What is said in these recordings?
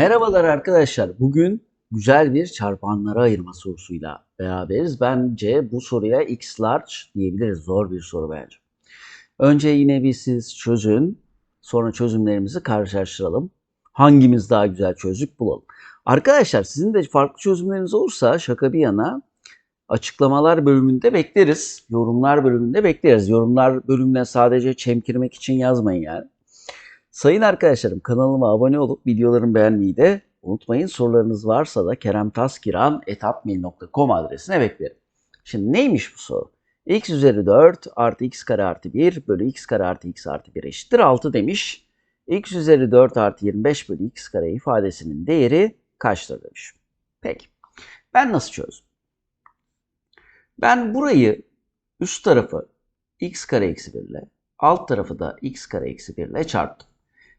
Merhabalar arkadaşlar. Bugün güzel bir çarpanlara ayırma sorusuyla beraberiz. Bence bu soruya x large diyebiliriz. Zor bir soru bence. Önce yine bir siz çözün. Sonra çözümlerimizi karşılaştıralım. Hangimiz daha güzel çözdük bulalım. Arkadaşlar sizin de farklı çözümleriniz olursa şaka bir yana açıklamalar bölümünde bekleriz. Yorumlar bölümünde bekleriz. Yorumlar bölümüne sadece çemkirmek için yazmayın yani. Sayın arkadaşlarım kanalıma abone olup videolarımı beğenmeyi de unutmayın. Sorularınız varsa da keremtaskiran.etapmail.com adresine beklerim. Şimdi neymiş bu soru? x üzeri 4 artı x kare artı 1 bölü x kare artı x artı 1 eşittir 6 demiş. x üzeri 4 artı 25 bölü x kare ifadesinin değeri kaçtır demiş. Peki. Ben nasıl çözdüm? Ben burayı üst tarafı x kare eksi 1 ile alt tarafı da x kare eksi 1 ile çarptım.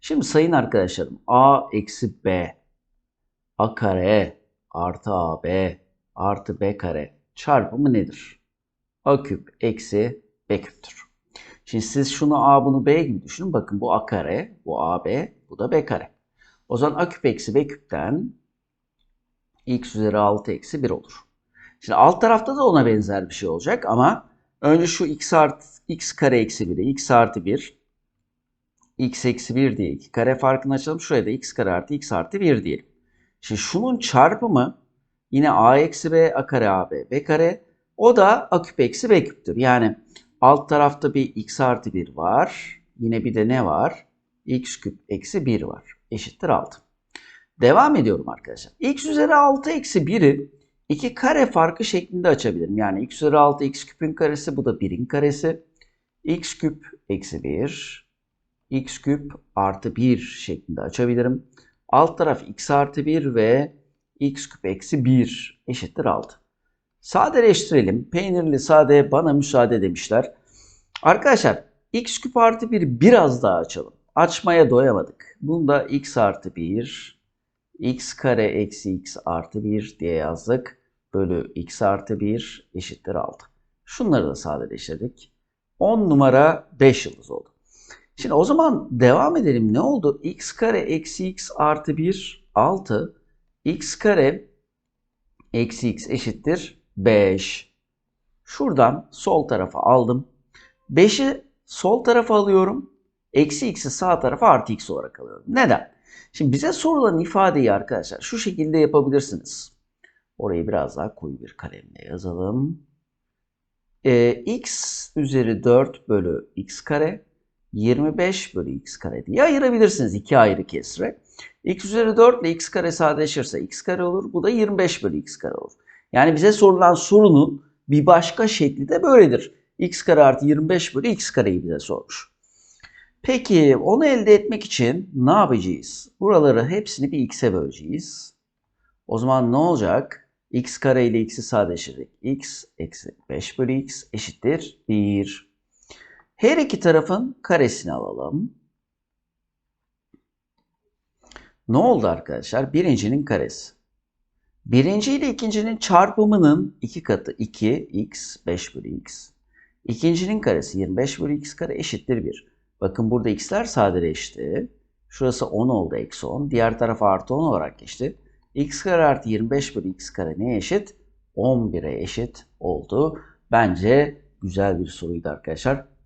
Şimdi sayın arkadaşlarım a eksi b a kare artı ab artı b kare çarpımı nedir? a küp eksi b küptür. Şimdi siz şunu a bunu b gibi düşünün. Bakın bu a kare, bu ab, bu da b kare. O zaman a küp eksi b küpten x üzeri 6 eksi 1 olur. Şimdi alt tarafta da ona benzer bir şey olacak ama önce şu x artı x kare eksi 1'i x artı 1 x eksi 1 diye 2 kare farkını açalım. Şuraya da x kare artı x artı 1 diyelim. Şimdi şunun çarpımı yine a eksi b a kare ab b kare o da a küp eksi b küptür. Yani alt tarafta bir x artı 1 var. Yine bir de ne var? x küp eksi 1 var. Eşittir 6. Devam ediyorum arkadaşlar. x üzeri 6 eksi 1'i iki kare farkı şeklinde açabilirim. Yani x üzeri 6 x küpün karesi bu da 1'in karesi. x küp eksi 1 x küp artı 1 şeklinde açabilirim. Alt taraf x artı 1 ve x küp eksi 1 eşittir 6. Sadeleştirelim. Peynirli sade bana müsaade demişler. Arkadaşlar x küp artı 1 biraz daha açalım. Açmaya doyamadık. Bunda x artı 1, x kare eksi x artı 1 diye yazdık. Bölü x artı 1 eşittir 6. Şunları da sadeleştirdik. 10 numara 5 yıldız oldu. Şimdi o zaman devam edelim. Ne oldu? x kare eksi x artı 1 6. x kare eksi x eşittir 5. Şuradan sol tarafa aldım. 5'i sol tarafa alıyorum. Eksi x'i sağ tarafa artı x olarak alıyorum. Neden? Şimdi bize sorulan ifadeyi arkadaşlar şu şekilde yapabilirsiniz. Orayı biraz daha koyu bir kalemle yazalım. Ee, x üzeri 4 bölü x kare 25 bölü x kare diye ayırabilirsiniz iki ayrı kesre. x üzeri 4 ile x kare sadeleşirse x kare olur. Bu da 25 bölü x kare olur. Yani bize sorulan sorunun bir başka şekli de böyledir. x kare artı 25 bölü x kareyi bize sormuş. Peki onu elde etmek için ne yapacağız? Buraları hepsini bir x'e böleceğiz. O zaman ne olacak? x kare ile x'i sadeleştirdik. x eksi 5 bölü x eşittir 1. Her iki tarafın karesini alalım. Ne oldu arkadaşlar? Birincinin karesi. Birinci ile ikincinin çarpımının iki katı 2x 5 bölü x. İkincinin karesi 25 bölü x kare eşittir 1. Bakın burada x'ler sadeleşti. Şurası 10 oldu eksi 10. Diğer taraf artı 10 olarak geçti. x kare artı 25 bölü x kare neye eşit? 11'e eşit oldu. Bence güzel bir soruydu arkadaşlar.